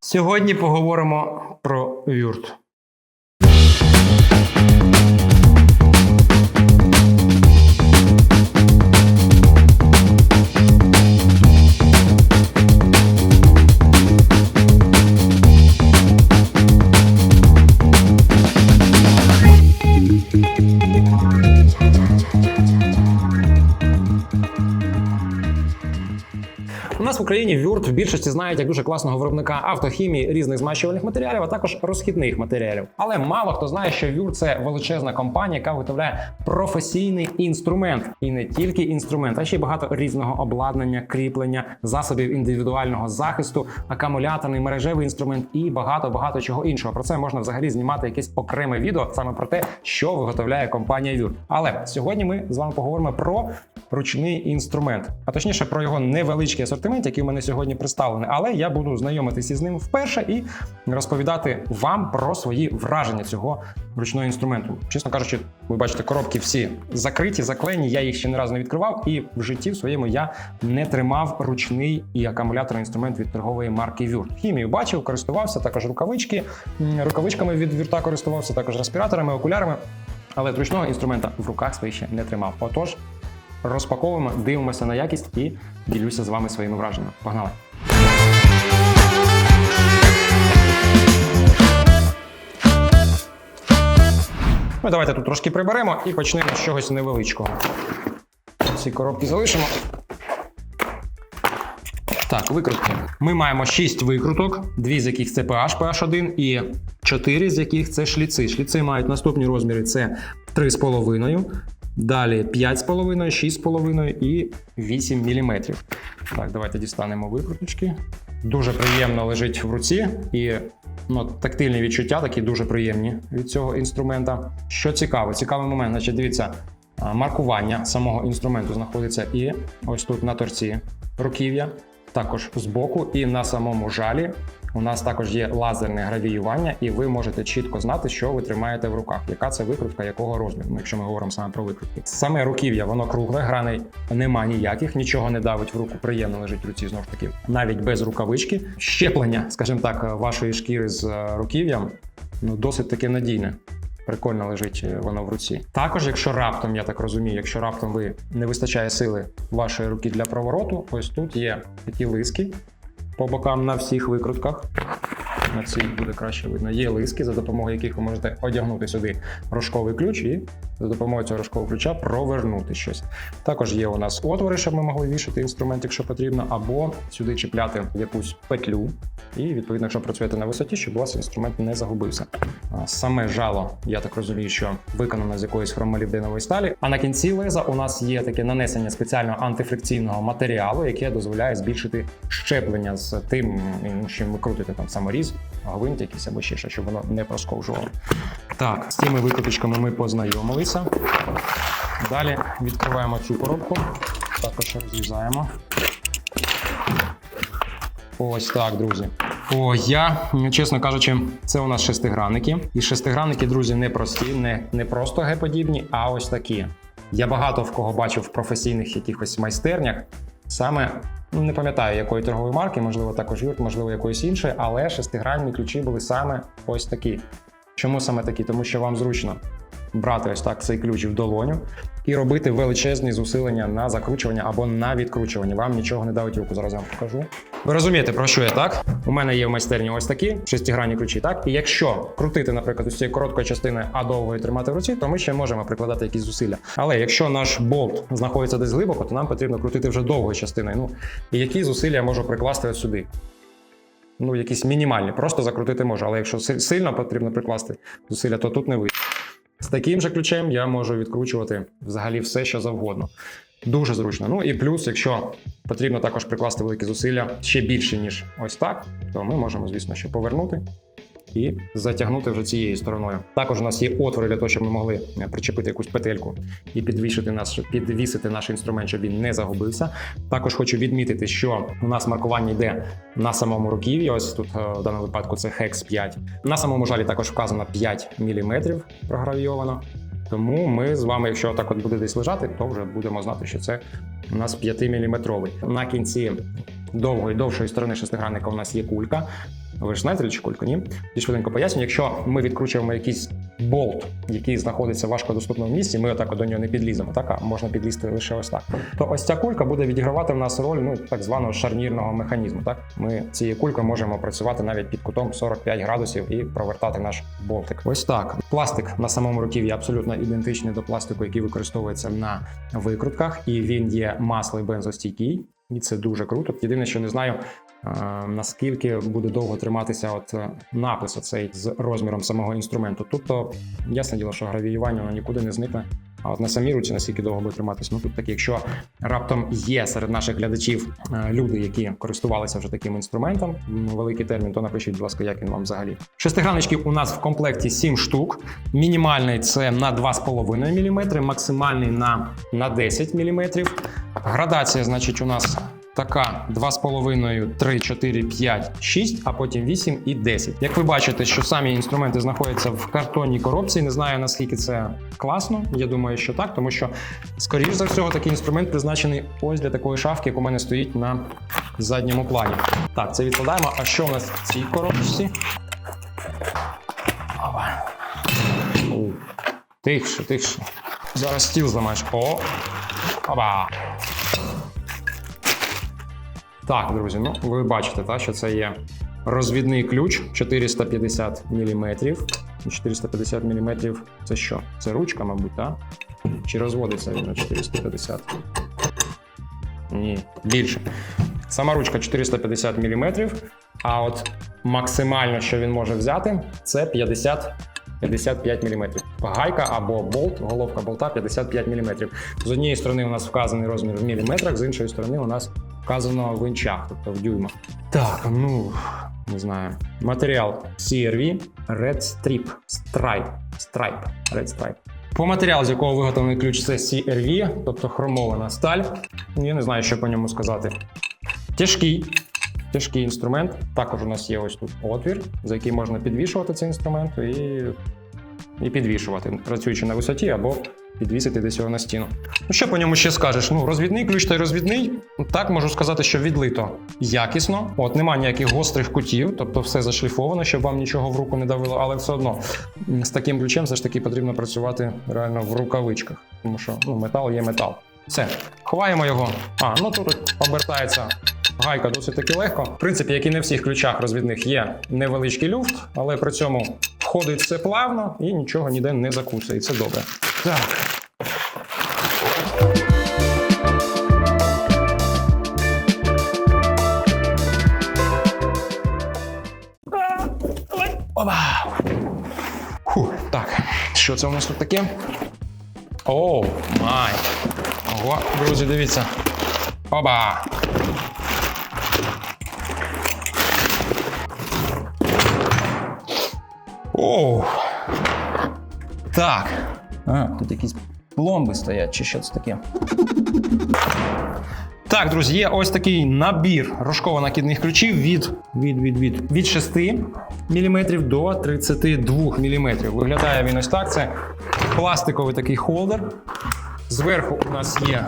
Сьогодні поговоримо про юрт. Україні Вюрт в більшості знають як дуже класного виробника автохімії різних змащувальних матеріалів, а також розхідних матеріалів. Але мало хто знає, що Вюрт це величезна компанія, яка виготовляє професійний інструмент, і не тільки інструмент, а ще й багато різного обладнання, кріплення, засобів індивідуального захисту, акумуляторний мережевий інструмент і багато багато чого іншого. Про це можна взагалі знімати якесь окреме відео саме про те, що виготовляє компанія Вюрт. Але сьогодні ми з вами поговоримо про ручний інструмент, а точніше про його невеличкий асортимент, який у мене сьогодні представлений. Але я буду знайомитися з ним вперше і розповідати вам про свої враження цього ручного інструменту. Чесно кажучи, ви бачите, коробки всі закриті, заклеєні. Я їх ще не разу не відкривав, і в житті в своєму я не тримав ручний і акумуляторний інструмент від торгової марки Вюрт. Хімію бачив, користувався, також рукавички, рукавичками від вюрта користувався, також респіраторами, окулярами. Але ручного інструмента в руках своїх ще не тримав. Отож, розпаковуємо, дивимося на якість і ділюся з вами своїми враженнями. Погнали! Ну, давайте тут трошки приберемо і почнемо з чогось невеличкого. Ці коробки залишимо. Так, викрутки. Ми маємо 6 викруток, дві з яких це PH, PH1 і 4 з яких це шліци. Шліци мають наступні розміри: це 3,5, далі 5,5, 6,5 і 8 мм. Так, давайте дістанемо викруточки. Дуже приємно лежить в руці і ну, тактильні відчуття такі дуже приємні від цього інструмента. Що цікаво, цікавий момент, значить, дивіться, маркування самого інструменту знаходиться і ось тут на торці руків'я, також збоку, і на самому жалі. У нас також є лазерне гравіювання, і ви можете чітко знати, що ви тримаєте в руках, яка це викрутка, якого розміру, ну, якщо ми говоримо саме про викрутки. Саме руків'я, воно кругле, граней нема ніяких, нічого не давить в руку, приємно лежить в руці знову ж таки, навіть без рукавички. Щеплення, скажімо так, вашої шкіри з е, руків'ям ну, досить таки надійне. Прикольно лежить е, воно в руці. Також, якщо раптом, я так розумію, якщо раптом ви не вистачає сили вашої руки для провороту, ось тут є такі лиски по бокам на всіх викрутках. На цій буде краще видно. Є лиски, за допомогою яких ви можете одягнути сюди рожковий ключ і за допомогою цього рожкового ключа провернути щось. Також є у нас отвори, щоб ми могли вішати інструмент, якщо потрібно, або сюди чіпляти якусь петлю. І відповідно, якщо працюєте на висоті, щоб у вас інструмент не загубився. Саме жало, я так розумію, що виконано з якоїсь хромолібденової сталі. А на кінці леза у нас є таке нанесення спеціального антифрикційного матеріалу, яке дозволяє збільшити щеплення з тим, чим ви крутите там саморіз, гвинт якийсь або ще щось, щоб воно не просковжувало. Так, з цими викруточками ми познайомилися. Далі відкриваємо цю коробку, також розрізаємо. Ось так, друзі. О, я, чесно кажучи, це у нас шестигранники. І шестигранники, друзі, не прості, не, не просто Г-подібні, а ось такі. Я багато в кого бачив в професійних якихось майстернях. Саме не пам'ятаю якої торгової марки, можливо, також Юрт, можливо, якоїсь іншої, але шестигранні ключі були саме ось такі. Чому саме такі? Тому що вам зручно брати ось так цей ключ в долоню і робити величезні зусилення на закручування або на відкручування. Вам нічого не давить руку. Зараз я вам покажу. Ви розумієте, про що я так? У мене є в майстерні ось такі шестигранні ключі, так? І якщо крутити, наприклад, ось цієї короткої частини, а довгої тримати в руці, то ми ще можемо прикладати якісь зусилля. Але якщо наш болт знаходиться десь глибоко, то нам потрібно крутити вже довгою частиною. Ну і які зусилля я можу прикласти ось сюди? Ну, якісь мінімальні, просто закрутити можу. Але якщо сильно потрібно прикласти зусилля, то тут не вийде. Таким же ключем я можу відкручувати взагалі все, що завгодно. Дуже зручно. Ну і плюс, якщо потрібно також прикласти великі зусилля ще більше, ніж ось так, то ми можемо, звісно, ще повернути і затягнути вже цією стороною. Також у нас є отвори для того, щоб ми могли е, причепити якусь петельку і підвішити наш, підвісити наш інструмент, щоб він не загубився. Також хочу відмітити, що у нас маркування йде на самому руків'ї. Ось тут е, в даному випадку це Hex 5. На самому жалі також вказано 5 мм програвійовано. Тому ми з вами, якщо так от буде десь лежати, то вже будемо знати, що це у нас 5-мм. На кінці довгої, довшої сторони шестигранника у нас є кулька. Ви ж знаєте, чи кулька? Ні? І швиденько поясню. Якщо ми відкручуємо якийсь болт, який знаходиться в важкодоступному місці, ми отак до нього не підліземо, так а можна підлізти лише ось так. То ось ця кулька буде відігравати в нас роль ну так званого шарнірного механізму. Так ми цією кулькою можемо працювати навіть під кутом 45 градусів і провертати наш болтик. Ось так. Пластик на самому руків'ї абсолютно ідентичний до пластику, який використовується на викрутках, і він є масло і бензостійкий. І це дуже круто. Єдине, що не знаю, е, наскільки буде довго триматися от е, напис оцей з розміром самого інструменту. Тобто, ясне діло, що гравіювання воно нікуди не зникне. А от на самій руці наскільки довго буде триматися. Ну тут так, якщо раптом є серед наших глядачів е, люди, які користувалися вже таким інструментом, великий термін, то напишіть, будь ласка, як він вам взагалі. Шестигранничків у нас в комплекті 7 штук. Мінімальний це на 2,5 мм, максимальний на, на 10 мм. Градація, значить, у нас така 2,5, 3, 4, 5, 6, а потім 8 і 10. Як ви бачите, що самі інструменти знаходяться в картонній коробці. Не знаю наскільки це класно. Я думаю, що так, тому що, скоріш за всього, такий інструмент призначений ось для такої шафки, як у мене стоїть на задньому плані. Так, це відкладаємо. А що у нас в цій коробці? Тихше, тихше. Зараз стіл зламаєш. О! Опа! Так, друзі, ну ви бачите, та, що це є розвідний ключ 450 мм. 450 мм це що? Це ручка, мабуть, так? Чи розводиться він на 450? Ні, більше. Сама ручка 450 мм, а от максимально, що він може взяти, це 50 55 мм. Гайка або болт, головка болта 55 мм. З однієї сторони у нас вказаний розмір в міліметрах, з іншої сторони у нас вказано в інчах, тобто в дюймах. Так, ну не знаю. Матеріал CRV Red Strip. Stripe. Stripe. Red Stripe. По матеріалу, з якого виготовлений ключ, це CRV, тобто хромована сталь. Я не знаю, що по ньому сказати. Тяжкий. Тяжкий інструмент. Також у нас є ось тут отвір, за який можна підвішувати цей інструмент і, і підвішувати, працюючи на висоті або підвісити десь його на стіну. Ну, що по ньому ще скажеш? Ну, розвідний ключ та й розвідний. Так можу сказати, що відлито якісно. От нема ніяких гострих кутів, тобто все зашліфовано, щоб вам нічого в руку не давило, але все одно з таким ключем все ж таки потрібно працювати реально в рукавичках, тому що ну, метал є метал. Все, ховаємо його. А, ну тут обертається гайка досить таки легко. В принципі, як і не всіх ключах розвідних є невеличкий люфт, але при цьому входить все плавно і нічого ніде не закусує. Це добре. Так. Оба. Фу, так, що це у нас тут таке? Оу, май. Ого, друзі, дивіться. Оба. Так. А, тут якісь пломби стоять, чи що це таке? Так, друзі, є ось такий набір рожково-накидних ключів від, від, від, від, від 6 мм до 32 мм. Виглядає він ось так. Це пластиковий такий холдер. Зверху у нас є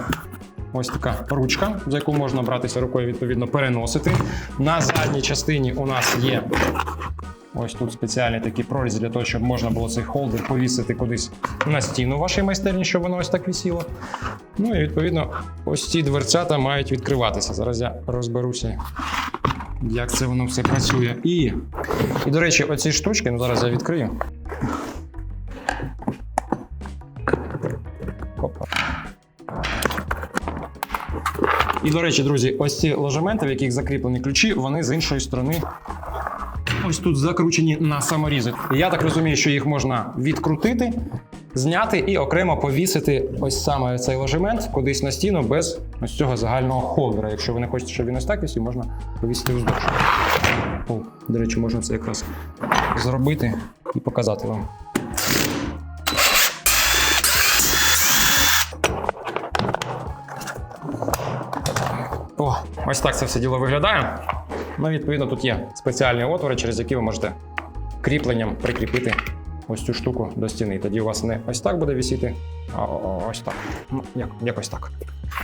ось така ручка, за яку можна братися рукою, відповідно, переносити. На задній частині у нас є Ось тут спеціальний такий проріз для того, щоб можна було цей холдер повісити кудись на стіну вашої майстерні, щоб воно ось так висіло. Ну і відповідно, ось ці дверцята мають відкриватися. Зараз я розберуся, як це воно все працює. І, і до речі, оці штучки, ну зараз я відкрию. І, до речі, друзі, ось ці ложементи, в яких закріплені ключі, вони з іншої сторони ось тут закручені на саморізи. Я так розумію, що їх можна відкрутити, зняти і окремо повісити ось саме цей ложемент кудись на стіну без ось цього загального холдера. Якщо ви не хочете, щоб він ось так висів, можна повісити вздовж. О, до речі, можна це якраз зробити і показати вам. О, ось так це все діло виглядає. Ну, відповідно, тут є спеціальні отвори, через які ви можете кріпленням прикріпити ось цю штуку до стіни. Тоді у вас не ось так буде висіти, а ось так. Ну, як, якось так.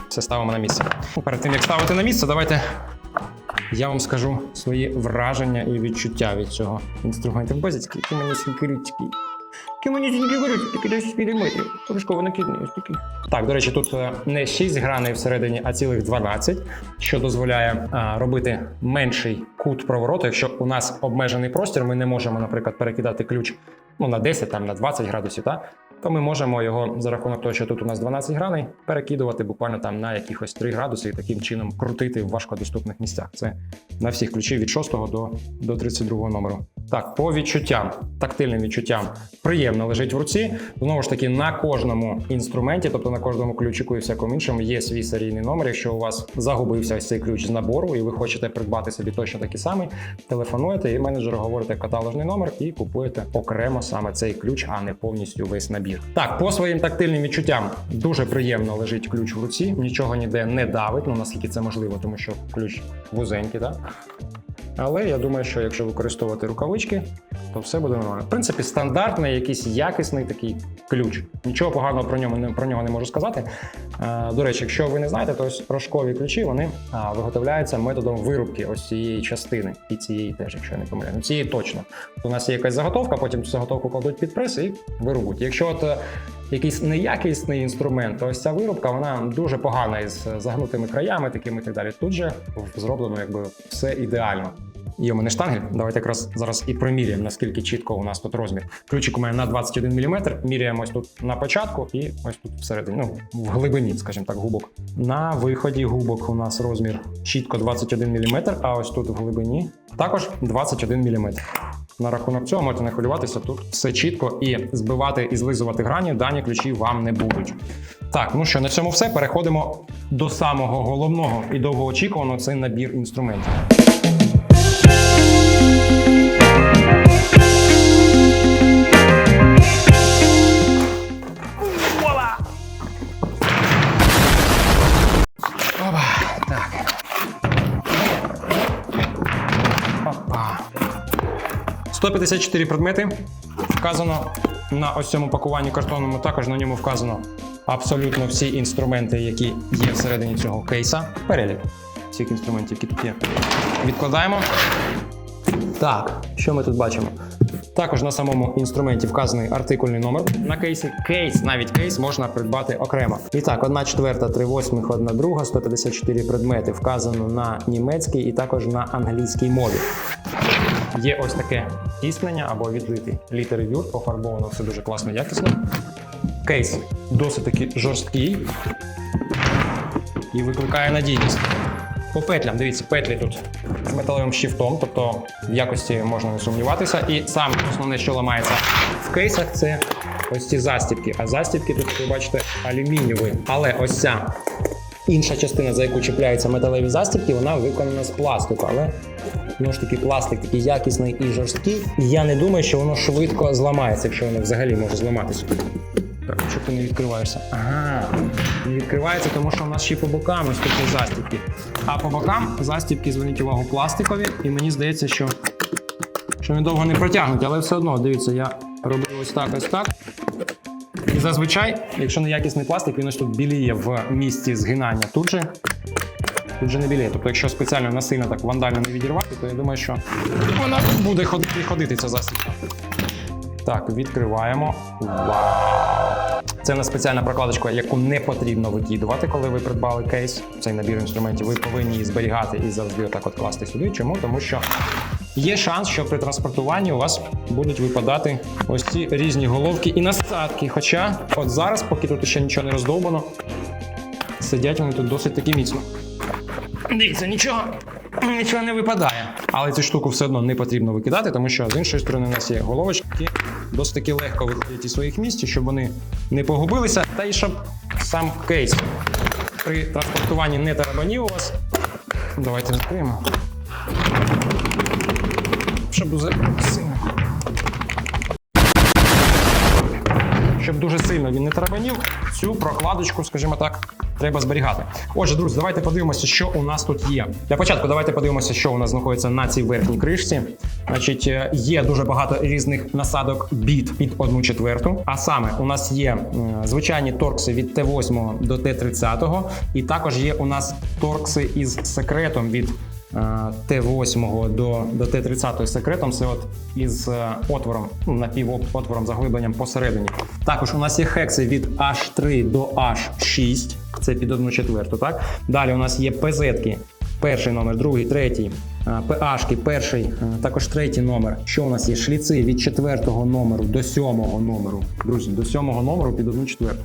Все ставимо на місце. Перед тим як ставити на місце, давайте я вам скажу свої враження і відчуття від цього інструменту. Боже, які мені ручки. Мені ручки, десь міліметрів. Трошково накидний ось такий. Так, до речі, тут е, не 6 граней всередині, а цілих 12, що дозволяє а, робити менший кут провороту. Якщо у нас обмежений простір, ми не можемо, наприклад, перекидати ключ ну, на 10, там, на 20 градусів, та? то ми можемо його за рахунок того, що тут у нас 12 граней, перекидувати буквально там на якихось 3 градуси і таким чином крутити в важкодоступних місцях. Це на всіх ключів від 6 до, до 32 номеру. Так, по відчуттям, тактильним відчуттям, приємно лежить в руці. Знову ж таки, на кожному інструменті, тобто на кожному ключику і всякому іншому, є свій серійний номер. Якщо у вас загубився ось цей ключ з набору, і ви хочете придбати собі точно такий самий, телефонуєте і менеджеру говорите каталожний номер і купуєте окремо саме цей ключ, а не повністю весь набір. Так, по своїм тактильним відчуттям дуже приємно лежить ключ в руці, нічого ніде не давить, ну наскільки це можливо, тому що ключ вузенький, так? Але я думаю, що якщо використовувати рукавички, то все буде нормально. В принципі, стандартний, якийсь якісний такий ключ. Нічого поганого про нього не про нього не можу сказати. Е, До речі, якщо ви не знаєте, то ось рожкові ключі вони виготовляються методом вирубки ось цієї частини і цієї теж, якщо я не помиляю. Ну, цієї точно. У нас є якась заготовка, потім цю заготовку кладуть під прес і вирубуть. Якщо от е, якийсь неякісний інструмент, то ось ця вирубка вона дуже погана із загнутими краями, такими і так далі. Тут же зроблено якби все ідеально. Є у мене штангель. Давайте якраз зараз і проміряємо, наскільки чітко у нас тут розмір. Ключик у мене на 21 мм. Міряємо ось тут на початку і ось тут всередині, ну, в глибині, скажімо так, губок. На виході губок у нас розмір чітко 21 мм, а ось тут в глибині також 21 мм. На рахунок цього можете не хвилюватися, тут все чітко і збивати і злизувати грані дані ключі вам не будуть. Так, ну що, на цьому все. Переходимо до самого головного і довгоочікуваного це набір інструментів. 154 предмети. Вказано на ось цьому пакуванні картонному. Також на ньому вказано абсолютно всі інструменти, які є всередині цього кейса. Перелік всіх інструментів, які тут є. Відкладаємо. Так, що ми тут бачимо? Також на самому інструменті вказаний артикульний номер на кейсі. Кейс, навіть кейс можна придбати окремо. І так, 1 четверта, 3 восьмих, 1 друга, 154 предмети вказано на німецькій і також на англійській мові. Є ось таке тіснення або відлити літери вюрт, пофарбовано все дуже класно, якісно. Кейс досить таки жорсткий і викликає надійність. По петлям, дивіться, петлі тут з металевим щифтом, тобто в якості можна не сумніватися. І саме основне, що ламається в кейсах, це ось ці застібки. А застібки тут ви бачите алюмінієві. Але ось ця інша частина, за яку чіпляються металеві застібки, вона виконана з пластику. Але знову ж таки пластик такий якісний і жорсткий. І я не думаю, що воно швидко зламається, якщо воно взагалі може зламатися. Ти не відкриваєшся? Ага, не відкривається, тому що у нас ще по бокам ось такі застібки. А по бокам застібки, зверніть увагу, пластикові, і мені здається, що, що вони довго не протягнуть, але все одно, дивіться, я роблю ось так, ось так. І зазвичай, якщо неякісний пластик, він ось тут біліє в місці згинання. Тут же, тут же не біліє. Тобто, якщо спеціально насильно так вандально не відірвати, то я думаю, що вона буде ходити, ходити ця застібка. Так, відкриваємо. Вау! Це на спеціальна прокладочка, яку не потрібно викидувати, коли ви придбали кейс. Цей набір інструментів ви повинні її зберігати і завжди отак от класти сюди. Чому? Тому що є шанс, що при транспортуванні у вас будуть випадати ось ці різні головки і насадки. Хоча, от зараз, поки тут ще нічого не роздовбано, сидять вони тут досить таки міцно. Дивіться, нічого, нічого не випадає. Але цю штуку все одно не потрібно викидати, тому що з іншої сторони у нас є головочки, які досить таки легко виходять із своїх місць, щоб вони не погубилися, та й щоб сам кейс при транспортуванні не тарабанів у вас. Давайте відкриємо. Щоб дуже сильно. щоб дуже сильно він не тарабанів, цю прокладочку, скажімо так, треба зберігати. Отже, друзі, давайте подивимося, що у нас тут є. Для початку давайте подивимося, що у нас знаходиться на цій верхній кришці. Значить, е, є дуже багато різних насадок біт під 1 четверту. А саме у нас є звичайні торкси від Т8 до Т30, і також є у нас торкси із секретом від Т8 до, до Т30 секретом. Це от із е, отвором, ну, напівотвором, заглибленням посередині. Також у нас є хекси від H3 до H6. Це під 1 четверту. Так? Далі у нас є ПЗ-ки. Перший номер, другий, третій. PH, перший, е, також третій номер. Що у нас є? Шліци від четвертого номеру до сьомого номеру. Друзі, до сьомого номеру під одну четверту.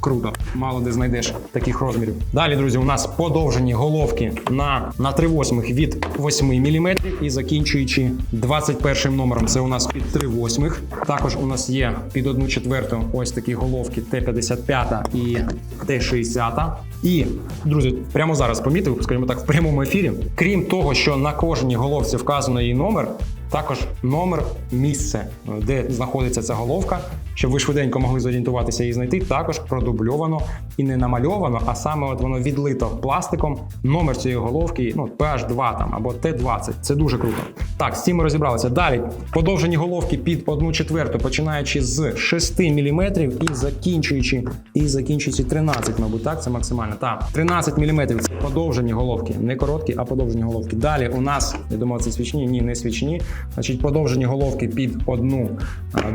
Круто, мало де знайдеш таких розмірів. Далі, друзі, у нас подовжені головки на, на 3 восьмих від 8 мм і закінчуючи 21 номером. Це у нас під 3 восьмих. Також у нас є під 1 четверту ось такі головки Т-55 і Т-60. І, друзі, прямо зараз помітив, скажімо так, в прямому ефірі. Крім того, що на кожній головці вказано її номер, також номер місце, де знаходиться ця головка, щоб ви швиденько могли зорієнтуватися і знайти. Також продубльовано і не намальовано, а саме от воно відлито пластиком. Номер цієї головки, ну PH2 там або Т20. Це дуже круто. Так, з цим ми розібралися. Далі подовжені головки під 1 четверту, починаючи з 6 мм і закінчуючи і закінчуючи 13, мабуть, так, це максимально. Так, 13 мм це подовжені головки, не короткі, а подовжені головки. Далі у нас, я думав, це свічні, ні, не свічні. Значить, подовжені головки під одну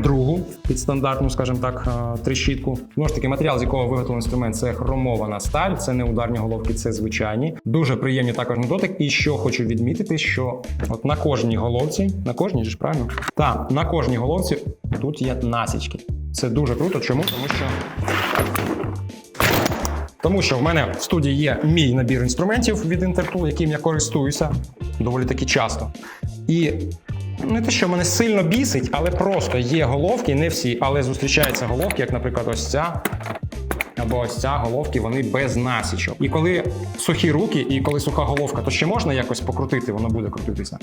другу, під стандартну, скажімо так, трещітку. Знову ж таки, матеріал, з якого виготовлений інструмент, це хромована сталь, це не ударні головки, це звичайні. Дуже приємні також на дотик. І що хочу відмітити, що от на кожній головці, на кожній ж правильно? Так, на кожній головці тут є насічки. Це дуже круто. Чому? Тому що. Тому що в мене в студії є мій набір інструментів від Intertool, яким я користуюся доволі таки часто. І не те, що мене сильно бісить, але просто є головки, не всі, але зустрічаються головки, як, наприклад, ось ця. Або ось ця головки, вони без насічок. І коли сухі руки, і коли суха головка, то ще можна якось покрутити, воно буде крутитися.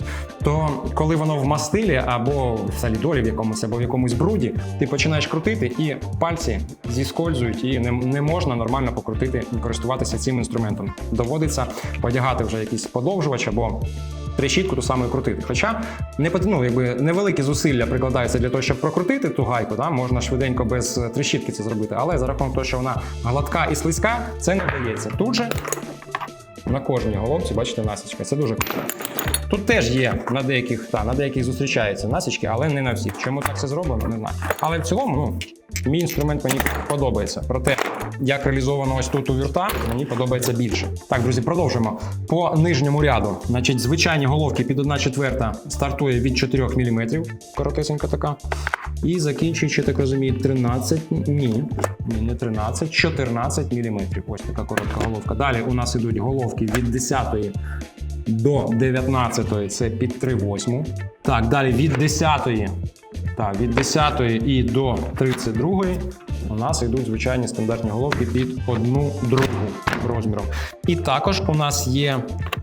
То коли воно в мастилі або в солідолі в якомусь, або в якомусь бруді, ти починаєш крутити, і пальці зіскользують, і не, не можна нормально покрутити і користуватися цим інструментом. Доводиться одягати вже якийсь подовжувач або трещітку ту саму крутити. Хоча не ну, якби невеликі зусилля прикладаються для того, щоб прокрутити ту гайку, да? можна швиденько без трещітки це зробити, але за рахунок того, що вона гладка і слизька, це не вдається. Тут же на кожній головці, бачите, насічка. Це дуже круто. Тут теж є на деяких, та, на деяких зустрічаються насічки, але не на всіх. Чому так це зроблено, не знаю. Але в цілому, ну, мій інструмент мені подобається. Проте, як реалізовано ось тут у вірта, мені подобається більше. Так, друзі, продовжуємо. По нижньому ряду, значить, звичайні головки під 1 четверта стартує від 4 мм, коротесенька така. І закінчуючи, так розумію, 13, ні, ні, не 13, 14 мм. Ось така коротка головка. Далі у нас ідуть головки від 10 до 19 це під 3,8. Так, далі від 10 так, від 10 і до 32 у нас йдуть звичайні стандартні головки під одну другу розміром. І також у нас є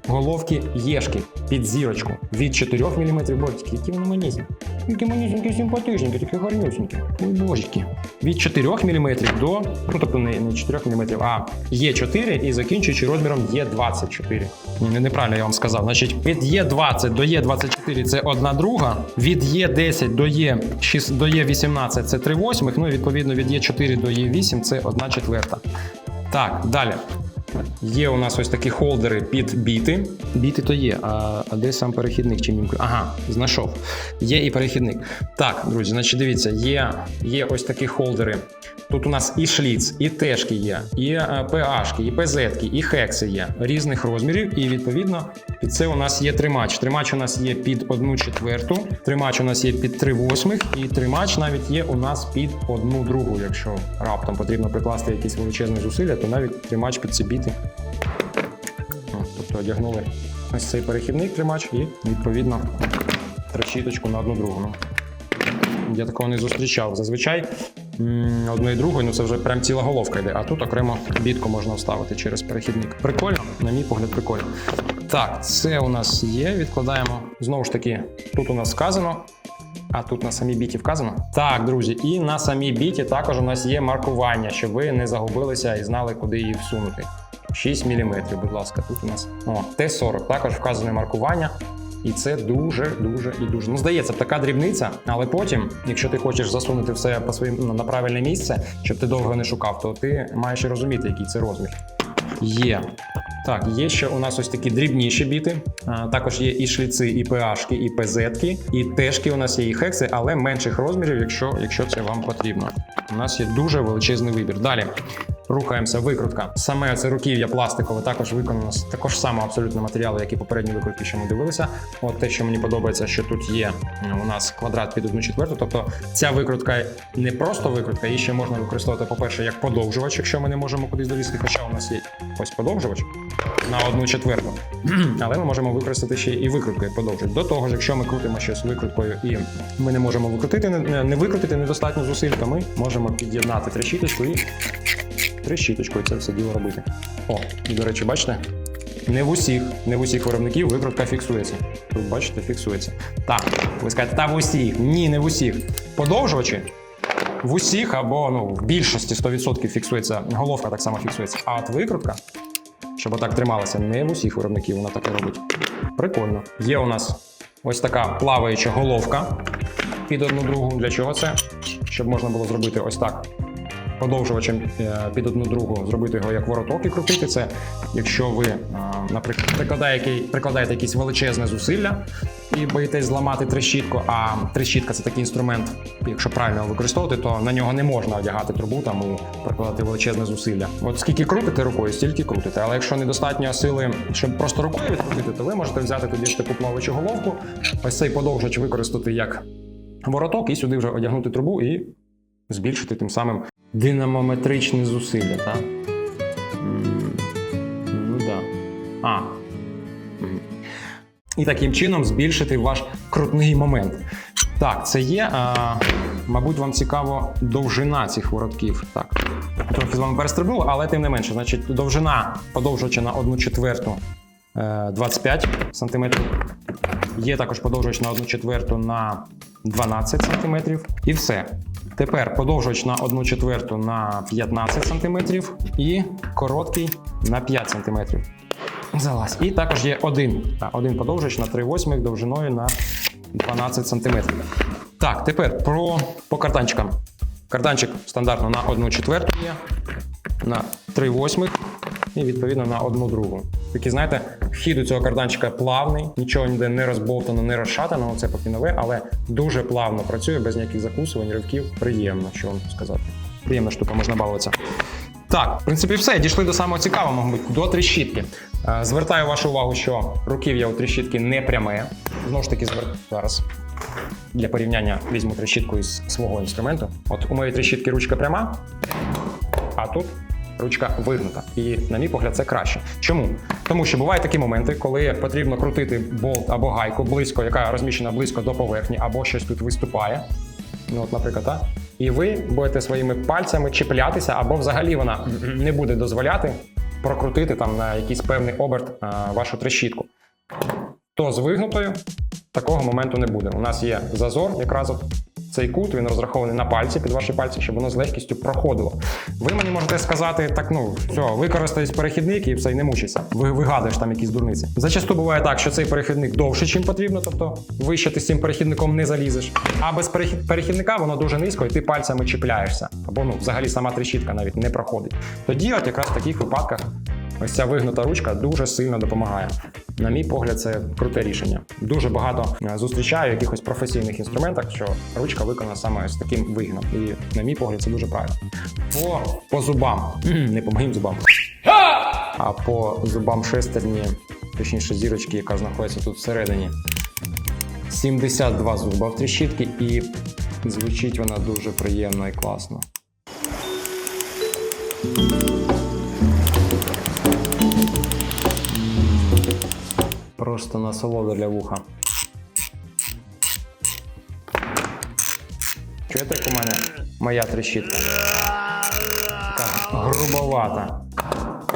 головки єшки під зірочку від 4 мм. Боже, які вони манізні. Які манізенькі, симпатичненькі, такі гарнюсенькі. Ой, божечки. Від 4 мм до, ну тобто не, не 4 мм, а Є4 і закінчуючи розміром Є24. Ні, не- неправильно я вам сказав. Значить, від Є20 до Є24 це одна друга, від Є10 до Є6 до Є18 це 3 восьмих, ну і відповідно від Є4 до Є8 це одна четверта. Так, далі. Є у нас ось такі холдери під біти. Біти то є. А, де сам перехідник чи мімка? Ага, знайшов. Є і перехідник. Так, друзі, значить, дивіться, є, є ось такі холдери. Тут у нас і шліц, і тешки є, і е, PH, і PZ, і хекси є різних розмірів. І відповідно під це у нас є тримач. Тримач у нас є під 1 четверту, тримач у нас є під 3 восьмих, і тримач навіть є у нас під 1 другу. Якщо раптом потрібно прикласти якісь величезні зусилля, то навіть тримач під ці біти. Тобто одягнули ось цей перехідник тримач і відповідно трещіточку на одну другу. Ну, Я такого не зустрічав. Зазвичай одної другої, ну це вже прям ціла головка йде, а тут окремо бітку можна вставити через перехідник. Прикольно, на мій погляд, прикольно. Так, це у нас є. Відкладаємо. Знову ж таки, тут у нас сказано А тут на самій біті вказано? Так, друзі, і на самій біті також у нас є маркування, щоб ви не загубилися і знали, куди її всунути. 6 мм, будь ласка, тут у нас О, Т-40, також вказане маркування. І це дуже, дуже і дуже. Ну, здається, така дрібниця, але потім, якщо ти хочеш засунути все по своїм ну, на правильне місце, щоб ти довго не шукав, то ти маєш розуміти, який це розмір. Є. Так, є ще у нас ось такі дрібніші біти. А, також є і шліци, і PH, і PZ, і тежки у нас є, і хекси, але менших розмірів, якщо, якщо це вам потрібно. У нас є дуже величезний вибір. Далі рухаємося. Викрутка. Саме це руків'я пластикове, також виконано з також само абсолютно матеріали, як і попередні викрутки, що ми дивилися. От те, що мені подобається, що тут є е, у нас квадрат під одну четверту. Тобто ця викрутка не просто викрутка, її ще можна використовувати, по-перше, як подовжувач, якщо ми не можемо кудись долізти, хоча у нас є ось подовжувач на одну четверту. Але ми можемо використати ще і викрутку як подовжувач. До того ж, якщо ми крутимо щось викруткою і ми не можемо викрутити, не викрутити недостатньо зусиль, то ми можемо під'єднати трещіточку і трещіточкою це все діло робити. О, і до речі, бачите? Не в усіх, не в усіх виробників викрутка фіксується. Тут бачите, фіксується. Так, ви скажете, та в усіх. Ні, не в усіх. Подовжувачі в усіх або ну, в більшості 100% фіксується, головка так само фіксується. А от викрутка, щоб отак трималася, не в усіх виробників вона таке робить. Прикольно. Є у нас ось така плаваюча головка під одну другу. Для чого це? Щоб можна було зробити ось так подовжувачем е, під одну другу, зробити його як вороток і крутити це. Якщо ви, е, наприклад, прикладаєте, прикладаєте якісь величезне зусилля і боїтесь зламати трещітку, а трещітка це такий інструмент, якщо правильно використовувати, то на нього не можна одягати трубу там і прикладати величезне зусилля. От скільки крутите рукою, стільки крутите. Але якщо недостатньо сили, щоб просто рукою відкрутити, то ви можете взяти тоді ж таку плавучу головку, ось цей подовжувач використати як вороток і сюди вже одягнути трубу і збільшити тим самим динамометричне зусилля, так? Ну. Да. А. І таким чином збільшити ваш крутний момент. Так, це є. А, мабуть, вам цікаво довжина цих воротків. Так. Трохи з вами перестрибнуло, але тим не менше, значить, довжина подовжувача на 1 четверту е, 25 см. Є також подовжувач на 1 четверту на 12 см. І все. Тепер подовжувач на 1 четверту на 15 см і короткий на 5 см. Залазь. І також є один, один подовжувач на 3 восьмих довжиною на 12 см. Так, тепер про, по картанчикам. Картанчик стандартно на 1 четверту є, на 3 восьмих і відповідно на 1 другу. Такий, знаєте, вхід у цього карданчика плавний, нічого ніде не розбовтано, не розшатано, це поки нове, але дуже плавно працює, без ніяких закусувань, ривків. Приємно, що вам сказати. Приємна штука, можна балуватися. Так, в принципі, все. Дійшли до самого цікавого, мабуть, до тріщітки. Е, Звертаю вашу увагу, що руків'я у тріщітки не пряме. Знову ж таки, звер... зараз для порівняння візьму тріщітку із свого інструменту. От у моєї тріщітки ручка пряма, а тут ручка вигнута. І, на мій погляд, це краще. Чому? Тому що бувають такі моменти, коли потрібно крутити болт або гайку близько, яка розміщена близько до поверхні, або щось тут виступає. Ну, от, наприклад, так. І ви будете своїми пальцями чіплятися, або взагалі вона не буде дозволяти прокрутити там на якийсь певний оберт а, вашу трещітку. То з вигнутою такого моменту не буде. У нас є зазор, якраз от цей кут, він розрахований на пальці під ваші пальці, щоб воно з легкістю проходило. Ви мені можете сказати, так ну все, використаєш перехідник і все, і не мучайся. Ви вигадуєш там якісь дурниці. Зачасту буває так, що цей перехідник довше, чим потрібно, тобто вище ти з цим перехідником не залізеш. А без перехід- перехідника воно дуже низько, і ти пальцями чіпляєшся. Або ну, взагалі сама трещітка навіть не проходить. Тоді, от якраз в таких випадках. Ось ця вигнута ручка дуже сильно допомагає. На мій погляд, це круте рішення. Дуже багато е, зустрічаю якихось професійних інструментах, що ручка виконана саме з таким вигином. І на мій погляд, це дуже правильно. По, по зубам, не по моїм зубам, а по зубам шестерні, точніше зірочки, яка знаходиться тут всередині. 72 зуба в тріщітки, і звучить вона дуже приємно і класно. Просто насолода для вуха. Чуєте, як у мене моя трещітка? Така грубовата.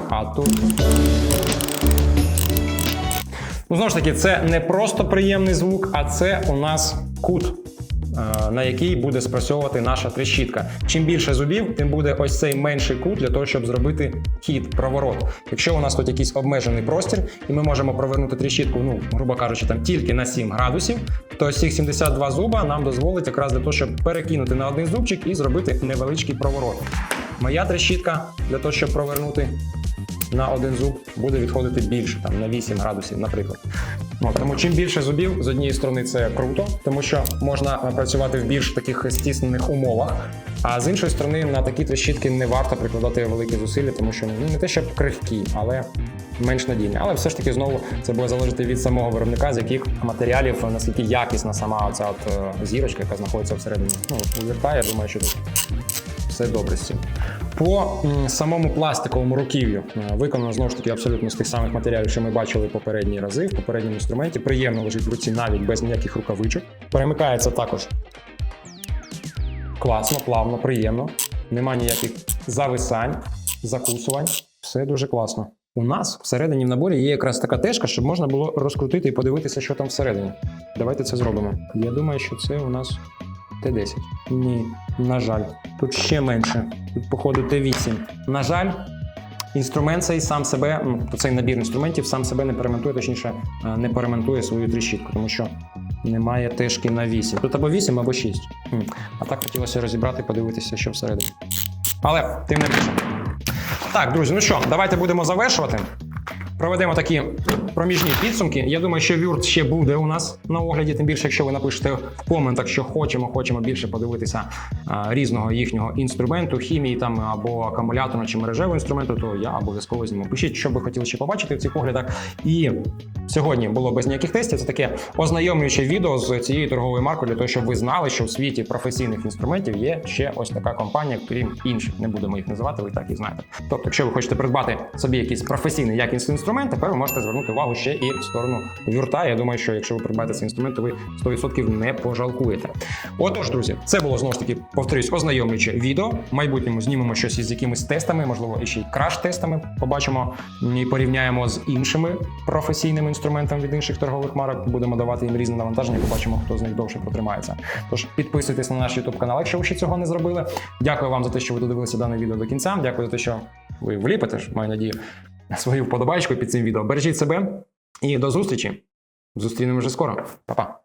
А тут. Ну, знову ж таки, це не просто приємний звук, а це у нас кут. Е, на який буде спрацьовувати наша трещітка. Чим більше зубів, тим буде ось цей менший кут для того, щоб зробити хід, проворот. Якщо у нас тут якийсь обмежений простір, і ми можемо провернути трещітку, ну грубо кажучи, там тільки на 7 градусів, то ось цих 72 зуба нам дозволить якраз для того, щоб перекинути на один зубчик і зробити невеличкий проворот. Моя трещітка для того, щоб провернути на один зуб, буде відходити більше, там на 8 градусів, наприклад. Ну, тому чим більше зубів, з однієї сторони це круто, тому що можна працювати в більш таких стіснених умовах. А з іншої сторони, на такі трещітки не варто прикладати великі зусилля, тому що ну, не те, щоб крихкі, але менш надійні. Але все ж таки знову це буде залежати від самого виробника, з яких матеріалів наскільки якісна сама оця от е, зірочка, яка знаходиться всередині. Ну, у вірта, я думаю, що тут все добре з. По самому пластиковому руків'ю е, виконано знову ж таки абсолютно з тих самих матеріалів, що ми бачили попередні рази в попередньому інструменті. Приємно лежить в руці навіть без ніяких рукавичок. Перемикається також класно, плавно, приємно. Нема ніяких зависань, закусувань. Все дуже класно. У нас всередині в наборі є якраз така тежка, щоб можна було розкрутити і подивитися, що там всередині. Давайте це зробимо. Я думаю, що це у нас Т10. Ні, на жаль, тут ще менше. Тут, походу, Т8. На жаль, інструмент цей сам себе, ну, цей набір інструментів сам себе не перемонтує, точніше, е, не перемонтує свою тріщітку, тому що немає тежки на 8. Тут або 8, або 6. А так хотілося розібрати, подивитися, що всередині. Але тим не більше. Так, друзі, ну що, давайте будемо завершувати. Проведемо такі проміжні підсумки. Я думаю, що Вюрт ще буде у нас на огляді. Тим більше, якщо ви напишете в коментах, що хочемо, хочемо більше подивитися а, різного їхнього інструменту, хімії там або акумуляторного чи мережевого інструменту, то я обов'язково зніму. Пишіть, що би хотіли ще побачити в цих оглядах. І сьогодні було без ніяких тестів. Це таке ознайомлююче відео з цією торговою маркою для того, щоб ви знали, що в світі професійних інструментів є ще ось така компанія, крім інших. Не будемо їх називати, ви так і знаєте. Тобто, якщо ви хочете придбати собі якийсь професійний якісний інструмент, тепер ви можете звернути увагу ще і в сторону вюрта. Я думаю, що якщо ви придбаєте цей інструмент, то ви 100% не пожалкуєте. Отож, друзі, це було знову ж таки, повторюсь, ознайомлююче відео. В майбутньому знімемо щось із якимись тестами, можливо, і ще й краш-тестами. Побачимо і порівняємо з іншими професійними інструментами від інших торгових марок. Будемо давати їм різне навантаження. Побачимо, хто з них довше протримається. Тож підписуйтесь на наш YouTube канал, якщо ви ще цього не зробили. Дякую вам за те, що ви додивилися дане відео до кінця. Дякую за те, що ви вліпите, ж, маю надію, свою вподобайку під цим відео. Бережіть себе і до зустрічі. Зустрінемо вже скоро. Па-па.